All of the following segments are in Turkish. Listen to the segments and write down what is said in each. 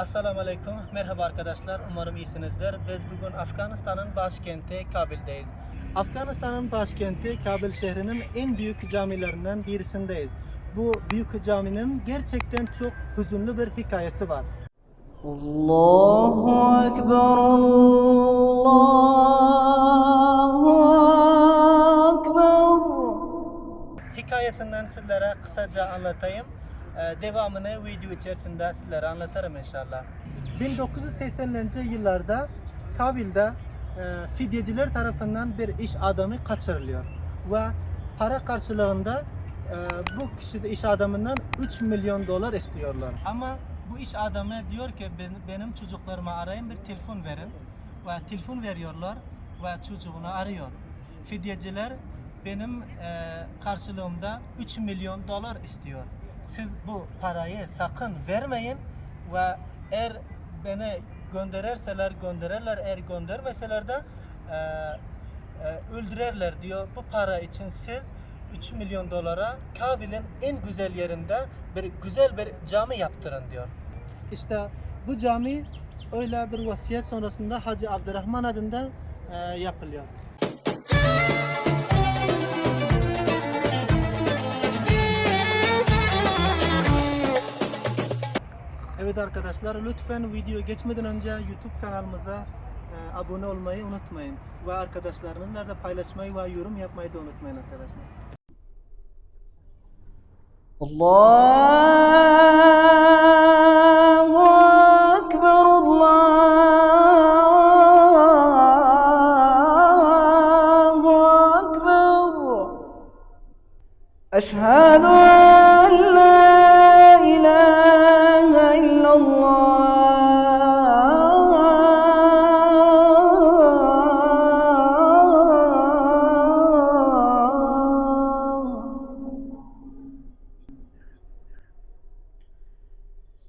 Assalamu alaikum. Merhaba arkadaşlar. Umarım iyisinizdir. Biz bugün Afganistan'ın başkenti Kabil'deyiz. Afganistan'ın başkenti Kabil şehrinin en büyük camilerinden birisindeyiz. Bu büyük caminin gerçekten çok hüzünlü bir hikayesi var. Allahu Ekber Allahu Ekber Hikayesinden sizlere kısaca anlatayım. Ee, devamını video içerisinde sizlere anlatırım inşallah. 1980'li yıllarda Kabil'de e, fidyeciler tarafından bir iş adamı kaçırılıyor ve para karşılığında e, bu kişi iş adamından 3 milyon dolar istiyorlar. Ama bu iş adamı diyor ki "Ben- benim çocuklarıma arayın bir telefon verin ve telefon veriyorlar ve çocuğunu arıyor. Fidyeciler benim e, karşılığımda 3 milyon dolar istiyor. Siz bu parayı sakın vermeyin ve eğer beni gönderirseler gönderirler eğer göndermeseler de e, e, öldürürler diyor. Bu para için siz 3 milyon dolara Kabil'in en güzel yerinde bir güzel bir cami yaptırın diyor. İşte bu cami öyle bir vasiyet sonrasında Hacı Abdurrahman adında e, yapılıyor. Evet arkadaşlar lütfen video geçmeden önce YouTube kanalımıza e, abone olmayı unutmayın. Ve arkadaşlarınızla da paylaşmayı ve yorum yapmayı da unutmayın arkadaşlar. Allahu Ekber Allahu Ekber Eşhedü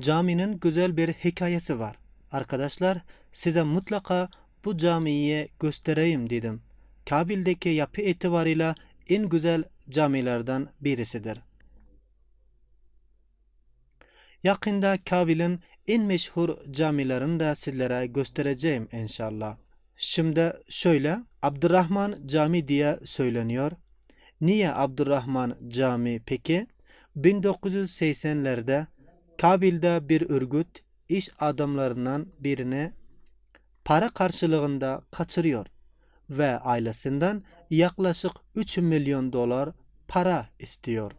Caminin güzel bir hikayesi var. Arkadaşlar size mutlaka bu camiyi göstereyim dedim. Kabil'deki yapı itibarıyla en güzel camilerden birisidir. Yakında Kabil'in en meşhur camilerini de sizlere göstereceğim inşallah. Şimdi şöyle Abdurrahman Cami diye söyleniyor. Niye Abdurrahman Cami peki? 1980'lerde Kabil'de bir örgüt iş adamlarından birini para karşılığında kaçırıyor ve ailesinden yaklaşık 3 milyon dolar para istiyor.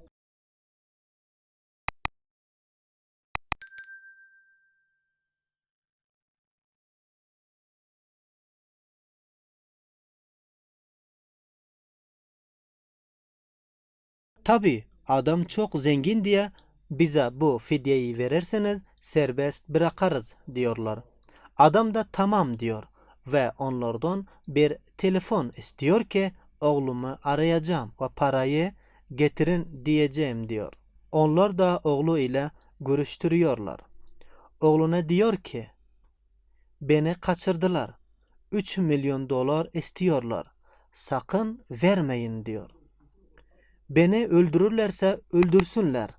Tabi adam çok zengin diye bize bu fidyeyi verirseniz serbest bırakarız diyorlar. Adam da tamam diyor ve onlardan bir telefon istiyor ki oğlumu arayacağım ve parayı getirin diyeceğim diyor. Onlar da oğlu ile görüştürüyorlar. Oğluna diyor ki beni kaçırdılar. 3 milyon dolar istiyorlar. Sakın vermeyin diyor. Beni öldürürlerse öldürsünler.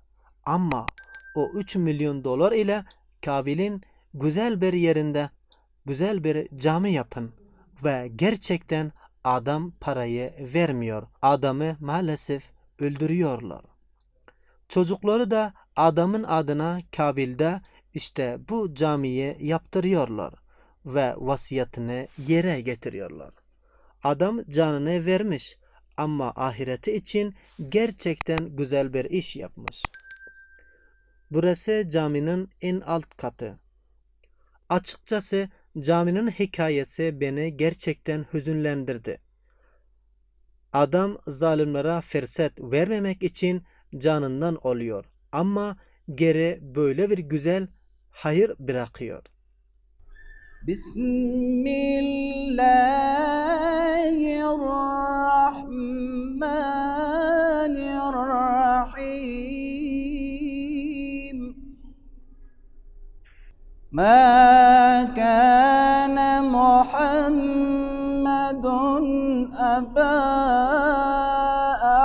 Ama o 3 milyon dolar ile Kabil'in güzel bir yerinde güzel bir cami yapın. Ve gerçekten adam parayı vermiyor. Adamı maalesef öldürüyorlar. Çocukları da adamın adına Kabil'de işte bu camiyi yaptırıyorlar ve vasiyetini yere getiriyorlar. Adam canını vermiş ama ahireti için gerçekten güzel bir iş yapmış. Burası caminin en alt katı. Açıkçası caminin hikayesi beni gerçekten hüzünlendirdi. Adam zalimlere fırsat vermemek için canından oluyor ama geri böyle bir güzel hayır bırakıyor. Bismillah ما كان محمد أبا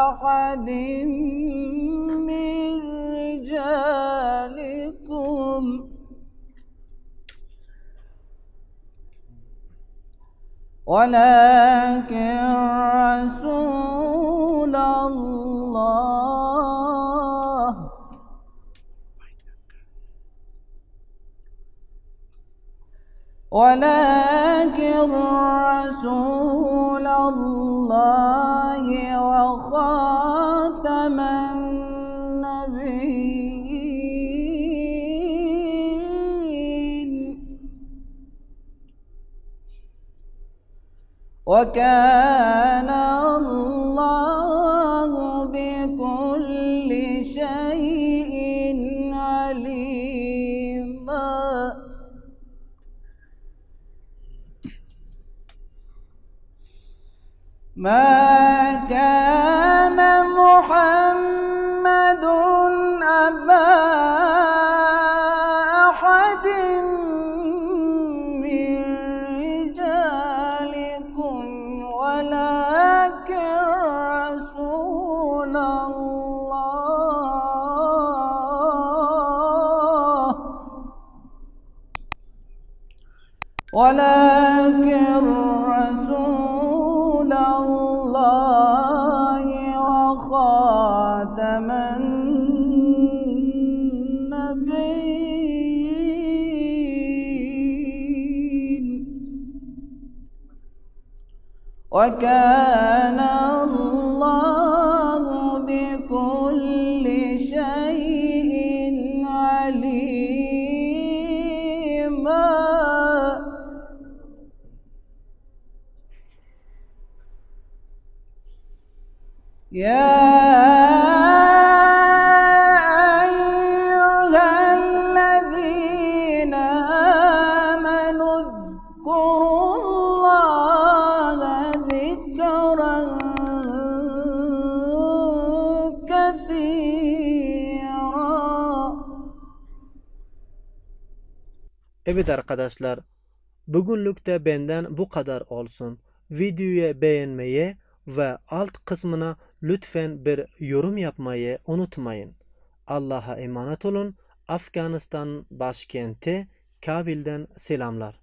أحد من رجالكم. ولكن رسول الله ولكن رسول الله وخاتم النبيين. وكان الله ما كان محمد أبا أحد من رجالكم ولكن رسول الله. ولكن وكان Evet arkadaşlar, bugünlük de benden bu kadar olsun. Videoyu beğenmeyi ve alt kısmına lütfen bir yorum yapmayı unutmayın. Allah'a emanet olun. Afganistan başkenti Kabil'den selamlar.